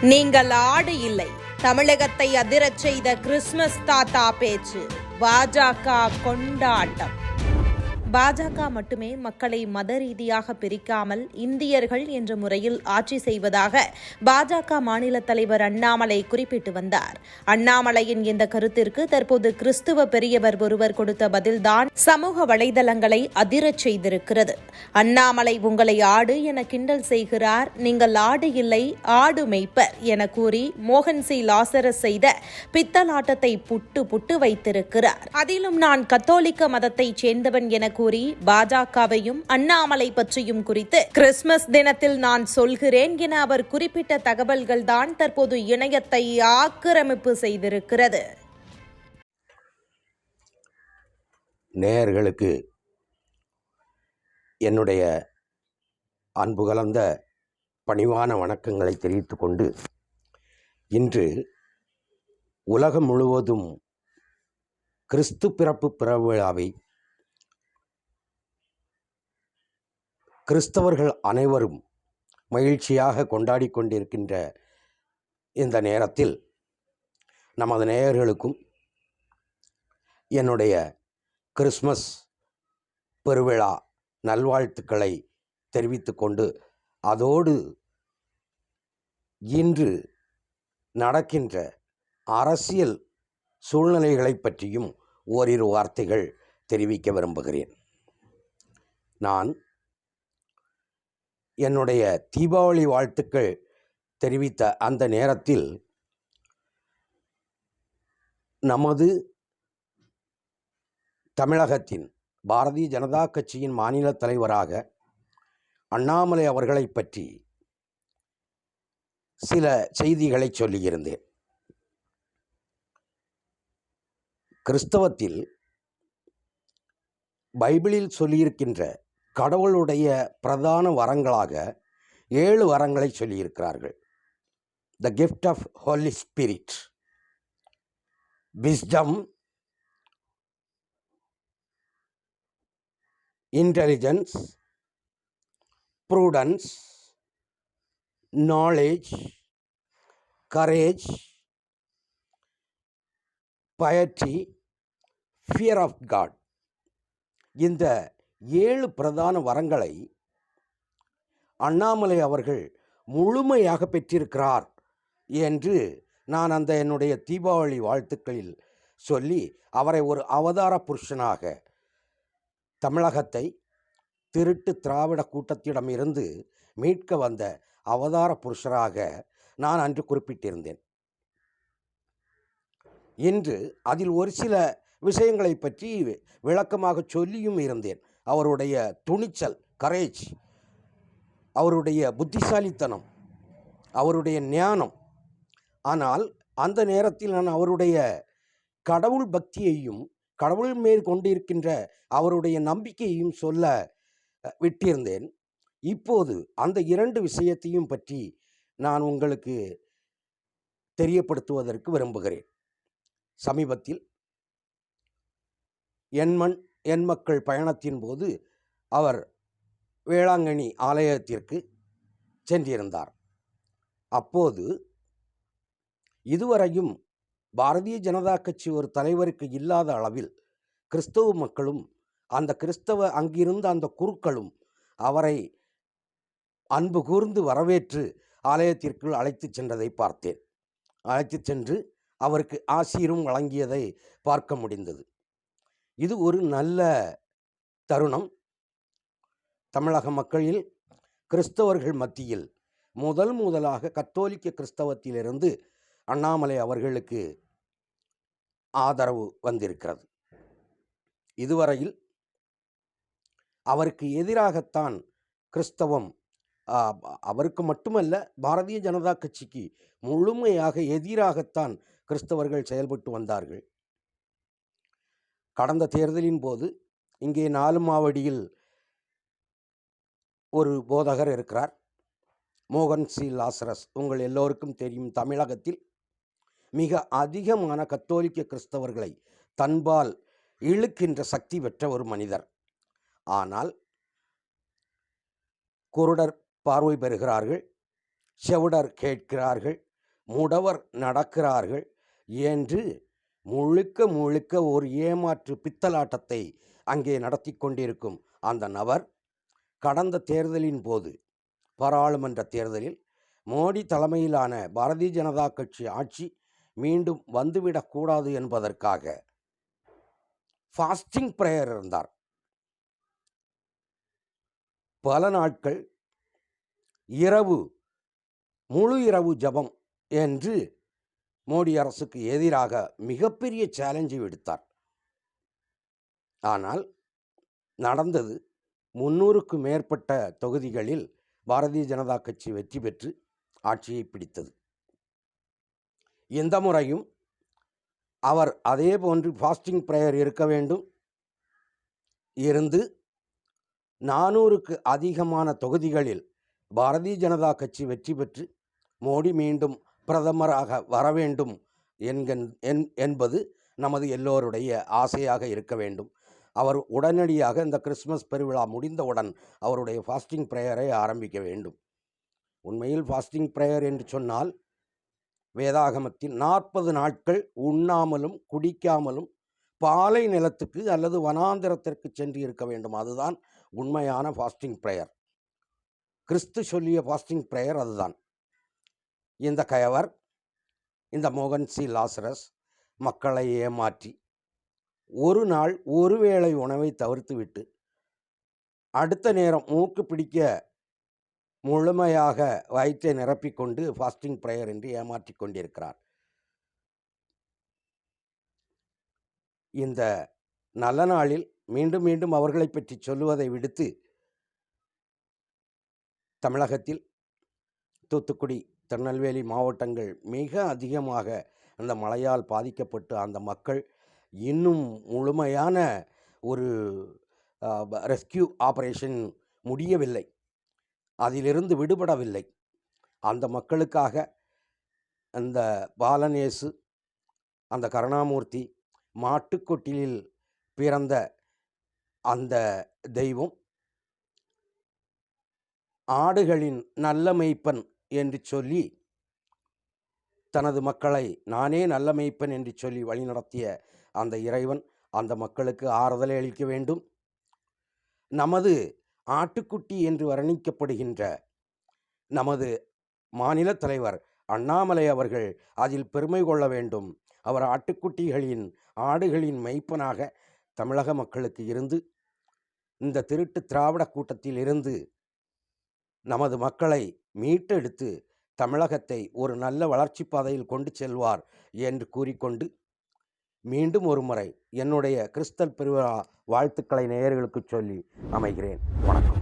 நீங்கள் ஆடு இல்லை. தமிழகத்தை அதிரச் செய்த கிறிஸ்மஸ் தாத்தா பேச்சு. பாஜக கொண்டாட்டம். பாஜக மட்டுமே மக்களை மத ரீதியாக பிரிக்காமல் இந்தியர்கள் என்ற முறையில் ஆட்சி செய்வதாக பாஜக மாநில தலைவர் அண்ணாமலை குறிப்பிட்டு வந்தார். அண்ணாமலையின் இந்த கருத்திற்கு தற்போது கிறிஸ்துவ பெரியவர் ஒருவர் கொடுத்த பதில்தான் சமூக வலைதளங்களை அதிரச் செய்திருக்கிறது. அண்ணாமலை உங்களை ஆடு என கிண்டல் செய்கிறார் நீங்கள் ஆடு இல்லை ஆடு மெய்ப்பர் என கூறி மோகன் சி. லாசரஸ் செய்த பித்தலாட்டத்தை புட்டு புட்டு வைத்திருக்கிறார். அதிலும் நான் கத்தோலிக்க மதத்தைச் சேர்ந்தவன் என கூறி பாஜகவையும் அண்ணாமலை பற்றியும் குறித்து கிறிஸ்துமஸ் தினத்தில் நான் சொல்கிறேன் என அவர் குறிப்பிட்ட தகவல்கள் தான் தற்போது இணையத்தை ஆக்கிரமிப்பு செய்திருக்கிறது. நேயர்களுக்கு என்னுடைய அன்பு கலந்த பணிவான வணக்கங்களை தெரிவித்து கொண்டு இன்று உலகம் முழுவதும் கிறிஸ்து பிறப்பு பிறவிழாவை கிறிஸ்தவர்கள் அனைவரும் மகிழ்ச்சியாக கொண்டாடி கொண்டிருக்கின்ற இந்த நேரத்தில் நமது நேயர்களுக்கும் என்னுடைய கிறிஸ்மஸ் பெருவிழா நல்வாழ்த்துக்களை தெரிவித்துக்கொண்டு அதோடு இன்று நடக்கின்ற அரசியல் சூழ்நிலைகளை பற்றியும் ஓரிரு வார்த்தைகள் தெரிவிக்க விரும்புகிறேன். நான் என்னுடைய தீபாவளி வாழ்த்துக்கள் தெரிவித்த அந்த நேரத்தில் நமது தமிழகத்தின் பாரதிய ஜனதா கட்சியின் மாநில தலைவராக அண்ணாமலை அவர்களை பற்றி சில செய்திகளை சொல்லியிருந்தேன். கிறிஸ்தவத்தில் பைபிளில் சொல்லியிருக்கின்ற கடவுளுடைய பிரதான வரங்களாக ஏழு வரங்களை சொல்லியிருக்கிறார்கள். The gift of Holy Spirit wisdom intelligence prudence knowledge courage piety, fear of God இந்த ஏழு பிரதான வரங்களை அண்ணாமலை அவர்கள் முழுமையாக பெற்றிருக்கிறார் என்று நான் அந்த என்னுடைய தீபாவளி வாழ்த்துக்களில் சொல்லி அவரை ஒரு அவதார புருஷனாக தமிழகத்தை திருட்டு திராவிட கூட்டத்திடமிருந்து மீட்க வந்த அவதார புருஷராக நான் அன்று குறிப்பிட்டிருந்தேன். இன்று அதில் ஒரு சில விஷயங்களை பற்றி விளக்கமாக சொல்லியும் இருந்தேன். அவருடைய துணிச்சல் கரேஜ் அவருடைய புத்திசாலித்தனம் அவருடைய ஞானம். ஆனால் அந்த நேரத்தில் நான் அவருடைய கடவுள் பக்தியையும் கடவுள் மேல் கொண்டிருக்கின்ற அவருடைய நம்பிக்கையையும் சொல்ல விட்டிருந்தேன். இப்போது அந்த இரண்டு விஷயத்தையும் பற்றி நான் உங்களுக்கு தெரியப்படுத்துவதற்கு விரும்புகிறேன். சமீபத்தில் எண்மண் எண் மக்கள் பயணத்தின் போது அவர் வேளாங்கண்ணி ஆலயத்திற்கு சென்றிருந்தார். அப்போது இதுவரையும் பாரதிய ஜனதா கட்சி ஒரு தலைவருக்கு இல்லாத அளவில் கிறிஸ்தவ மக்களும் அந்த கிறிஸ்தவ அங்கிருந்த அந்த குருக்களும் அவரை அன்பு கூர்ந்து வரவேற்று ஆலயத்திற்குள் அழைத்துச் சென்றதை பார்த்தேன். அழைத்துச் சென்று அவருக்கு ஆசீரும் வழங்கியதை பார்க்க முடிந்தது. இது ஒரு நல்ல தருணம். தமிழக மக்களில் கிறிஸ்தவர்கள் மத்தியில் முதல் முதலாக கத்தோலிக்க கிறிஸ்தவத்திலிருந்து அண்ணாமலை அவர்களுக்கு ஆதரவு வந்திருக்கிறது. இதுவரையில் அவருக்கு எதிராகத்தான் கிறிஸ்தவம் அவருக்கு மட்டுமல்ல பாரதிய ஜனதா கட்சிக்கு முழுமையாக எதிராகத்தான் கிறிஸ்தவர்கள் செயல்பட்டு வந்தார்கள். கடந்த தேர்தலின் போது இங்கே நாலு மாவடியில் ஒரு போதகர் இருக்கிறார். மோகன் சி. லாசரஸ். உங்கள் எல்லோருக்கும் தெரியும் தமிழகத்தில் மிக அதிகமான கத்தோலிக்க கிறிஸ்தவர்களை தன்பால் இழுக்கின்ற சக்தி பெற்ற ஒரு மனிதர். ஆனால் குருடர் பார்வை பெறுகிறார்கள் செவிடர் கேட்கிறார்கள் முடவர் நடக்கிறார்கள் என்று முழுக்க முழுக்க ஒரு ஏமாற்று பித்தலாட்டத்தை அங்கே நடத்தி கொண்டிருக்கும் அந்த நபர் கடந்த தேர்தலின் போது பாராளுமன்ற தேர்தலில் மோடி தலைமையிலான பாரதிய ஜனதா கட்சி ஆட்சி மீண்டும் வந்துவிடக்கூடாது என்பதற்காக ஃபாஸ்டிங் ப்ரேயர் இருந்தார். பல நாட்கள் இரவு முழு இரவு ஜபம் என்று மோடி அரசுக்கு எதிராக மிகப்பெரிய சேலஞ்சை விடுத்தார். ஆனால் நடந்தது முன்னூறுக்கு மேற்பட்ட தொகுதிகளில் பாரதிய ஜனதா கட்சி வெற்றி பெற்று ஆட்சியை பிடித்தது. இந்த முறையும் அவர் அதே போன்று ஃபாஸ்டிங் ப்ரேயர் இருக்க வேண்டும். இருந்து நானூறுக்கு அதிகமான தொகுதிகளில் பாரதிய ஜனதா கட்சி வெற்றி பெற்று மோடி மீண்டும் பிரதமராக வர வேண்டும் என்கன் என் என்பது நமது எல்லோருடைய ஆசையாக இருக்க வேண்டும். அவர் உடனடியாக இந்த கிறிஸ்மஸ் பெருவிழா முடிந்தவுடன் அவருடைய ஃபாஸ்டிங் ப்ரேயரை ஆரம்பிக்க வேண்டும். உண்மையில் ஃபாஸ்டிங் ப்ரேயர் என்று சொன்னால் வேதாகமத்தில் நாற்பது நாட்கள் உண்ணாமலும் குடிக்காமலும் பாலை நிலத்துக்கு அல்லது வனாந்திரத்திற்கு சென்று இருக்க வேண்டும். அதுதான் உண்மையான ஃபாஸ்டிங் ப்ரேயர் கிறிஸ்து சொல்லிய ஃபாஸ்டிங் ப்ரேயர் அதுதான். இந்த கயவர் இந்த மோகன் சி. லாசரஸ் மக்களை ஏமாற்றி ஒரு நாள் ஒருவேளை உணவை தவிர்த்துவிட்டு அடுத்த நேரம் மூக்கு பிடிக்க முழுமையாக வயிற்றை நிரப்பிக்கொண்டு ஃபாஸ்டிங் ப்ரேயர் என்று ஏமாற்றி கொண்டிருக்கிறார். இந்த நல்ல நாளில் மீண்டும் மீண்டும் அவர்களை பற்றி சொல்லுவதை விடுத்து தமிழகத்தில் தூத்துக்குடி திருநெல்வேலி மாவட்டங்கள் மிக அதிகமாக அந்த மழையால் பாதிக்கப்பட்டு அந்த மக்கள் இன்னும் முழுமையான ஒரு ரெஸ்கியூ ஆபரேஷன் முடியவில்லை. அதிலிருந்து விடுபடவில்லை. அந்த மக்களுக்காக அந்த பாலனேசு அந்த கருணாமூர்த்தி மாட்டுக்கொட்டிலில் பிறந்த அந்த தெய்வம் ஆடுகளின் நல்ல மெய்ப்பன் என்று சொல்லி தனது மக்களை நானே நல்ல மெய்ப்பன் என்று சொல்லி வழிநடத்திய அந்த இறைவன் அந்த மக்களுக்கு ஆறுதலை அளிக்க வேண்டும். நமது ஆட்டுக்குட்டி என்று வர்ணிக்கப்படுகின்ற நமது மாநில தலைவர் அண்ணாமலை அவர்கள் அதில் பெருமை கொள்ள வேண்டும். அவர் ஆட்டுக்குட்டிகளின் ஆடுகளின் மெய்ப்பனாக தமிழக மக்களுக்கு இருந்து இந்த திருட்டு திராவிட கூட்டத்தில் இருந்து நமது மக்களை மீட்டெடுத்து தமிழகத்தை ஒரு நல்ல வளர்ச்சி பாதையில் கொண்டு செல்வார் என்று கூறிக்கொண்டு மீண்டும் ஒரு முறை என்னுடைய கிறிஸ்தல் பெருவிழா வாழ்த்துக்களை நேயர்களுக்கு சொல்லி அமைகிறேன். வணக்கம்.